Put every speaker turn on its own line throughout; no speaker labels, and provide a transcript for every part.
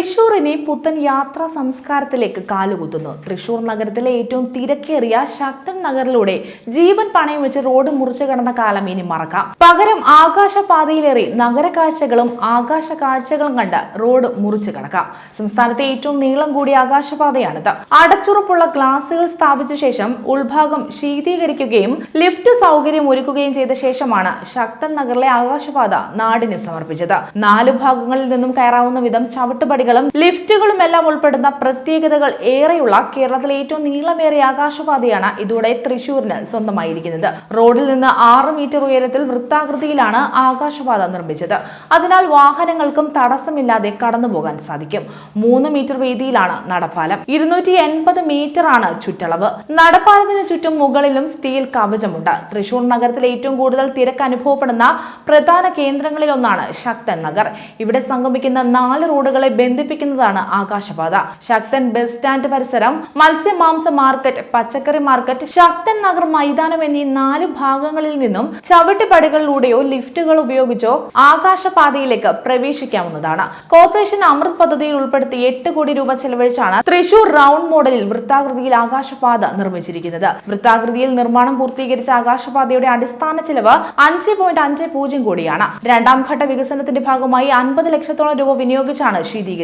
തൃശൂരിനെ പുത്തൻ യാത്രാ സംസ്കാരത്തിലേക്ക് കാലുകുത്തുന്നു. തൃശൂർ നഗരത്തിലെ ഏറ്റവും തിരക്കേറിയ ശക്തൻ നഗറിലൂടെ ജീവൻ പണയം വെച്ച് റോഡ് മുറിച്ചു കടന്ന കാലം ഇനി മറക്കാം. പകരം ആകാശപാതയിലേറി നഗര കാഴ്ചകളും ആകാശ കാഴ്ചകളും കണ്ട് റോഡ് മുറിച്ചു കടക്കാം. സംസ്ഥാനത്തെ ഏറ്റവും നീളം കൂടിയ ആകാശപാതയാണിത്. അടച്ചുറപ്പുള്ള ഗ്ലാസുകൾ സ്ഥാപിച്ച ശേഷം ഉൾഭാഗം ശീതീകരിക്കുകയും ലിഫ്റ്റ് സൗകര്യം ഒരുക്കുകയും ചെയ്ത ശേഷമാണ് ശക്തൻ നഗറിലെ ആകാശപാത നാടിന് സമർപ്പിച്ചത്. നാല് ഭാഗങ്ങളിൽ നിന്നും കയറാവുന്ന വിധം ചവിട്ടുപടികളും ലിഫ്റ്റുകളും എല്ലാം ഉൾപ്പെടുന്ന പ്രത്യേകതകൾ ഏറെയുള്ള കേരളത്തിലെ ഏറ്റവും നീളമേറിയ ആകാശപാതയാണ് ഇതോടെ തൃശൂരിന് സ്വന്തമായിരിക്കുന്നത്. റോഡിൽ നിന്ന് ആറ് മീറ്റർ ഉയരത്തിൽ വൃത്താകൃതിയിലാണ് ആകാശപാത നിർമ്മിച്ചത്. അതിനാൽ വാഹനങ്ങൾക്കും തടസ്സമില്ലാതെ കടന്നുപോകാൻ സാധിക്കും. മൂന്ന് മീറ്റർ വീതിയിലാണ് നടപ്പാലം. ഇരുന്നൂറ്റി എൺപത് മീറ്റർ ആണ് ചുറ്റളവ്. നടപ്പാലത്തിന് ചുറ്റും മുകളിലും സ്റ്റീൽ കവചമുണ്ട്. തൃശൂർ നഗരത്തിലെ ഏറ്റവും കൂടുതൽ തിരക്ക് അനുഭവപ്പെടുന്ന പ്രധാന കേന്ദ്രങ്ങളിലൊന്നാണ് ശക്തൻ നഗർ. ഇവിടെ സംഗമിക്കുന്ന നാല് റോഡുകളെ ബന്ധിപ്പിക്കുന്നതാണ് ആകാശപാത. ശക്തൻ ബസ് സ്റ്റാൻഡ് പരിസരം മത്സ്യമാംസ മാർക്കറ്റ് പച്ചക്കറി മാർക്കറ്റ് ശക്തൻ നഗർ മൈതാനം എന്നീ നാല് ഭാഗങ്ങളിൽ നിന്നും ചവിട്ടുപടികളിലൂടെയോ ലിഫ്റ്റുകൾ ഉപയോഗിച്ചോ ആകാശപാതയിലേക്ക് പ്രവേശിക്കാവുന്നതാണ്. കോർപ്പറേഷൻ അമൃത് പദ്ധതിയിൽ ഉൾപ്പെടുത്തി എട്ട് കോടി രൂപ ചെലവഴിച്ചാണ് തൃശൂർ റൗണ്ട് മോഡലിൽ വൃത്താകൃതിയിൽ ആകാശപാത നിർമ്മിച്ചിരിക്കുന്നത്. വൃത്താകൃതിയിൽ നിർമ്മാണം പൂർത്തീകരിച്ച ആകാശപാതയുടെ അടിസ്ഥാന ചെലവ് അഞ്ച് പോയിന്റ് അഞ്ച് പൂജ്യം കോടിയാണ്. രണ്ടാം ഘട്ട വികസനത്തിന്റെ ഭാഗമായി അൻപത് ലക്ഷത്തോളം രൂപ വിനിയോഗിച്ചാണ് ശീതീകരിച്ചത്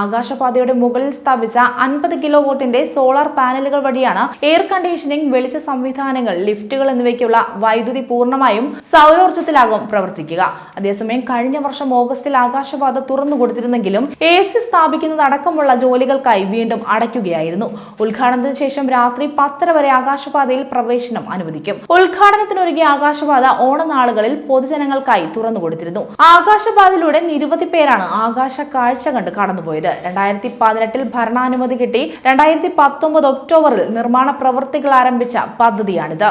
ആകാശപാതയുടെ മുകളിൽ സ്ഥാപിച്ച അൻപത് കിലോ വോട്ടിന്റെ സോളാർ പാനലുകൾ വഴിയാണ് എയർ കണ്ടീഷനിംഗ് വെളിച്ച സംവിധാനങ്ങൾ ലിഫ്റ്റുകൾ എന്നിവയ്ക്കുള്ള വൈദ്യുതി പൂർണമായും സൗരോർജത്തിലാകും പ്രവർത്തിക്കുക. അതേസമയം കഴിഞ്ഞ വർഷം ഓഗസ്റ്റിൽ ആകാശപാത തുറന്നു കൊടുത്തിരുന്നെങ്കിലും എ സി സ്ഥാപിക്കുന്നതടക്കമുള്ള ജോലികൾക്കായി വീണ്ടും അടയ്ക്കുകയായിരുന്നു. ഉദ്ഘാടനത്തിന് ശേഷം രാത്രി പത്തര വരെ ആകാശപാതയിൽ പ്രവേശനം അനുവദിക്കും. ഉദ്ഘാടനത്തിനൊരുങ്ങിയ ആകാശപാത ഓണനാളുകളിൽ പൊതുജനങ്ങൾക്കായി തുറന്നു കൊടുത്തിരുന്നു. ആകാശപാതയിലൂടെ നിരവധി പേരാണ് ആകാശ കാഴ്ച കണ്ട് കടന്നുപോയത് രണ്ടായിരത്തി പതിനെട്ടിൽ ഭരണാനുമതി കിട്ടി. രണ്ടായിരത്തി പത്തൊമ്പത് ഒക്ടോബറിൽ നിർമ്മാണ പ്രവൃത്തികൾ ആരംഭിച്ച പദ്ധതിയാണിത്.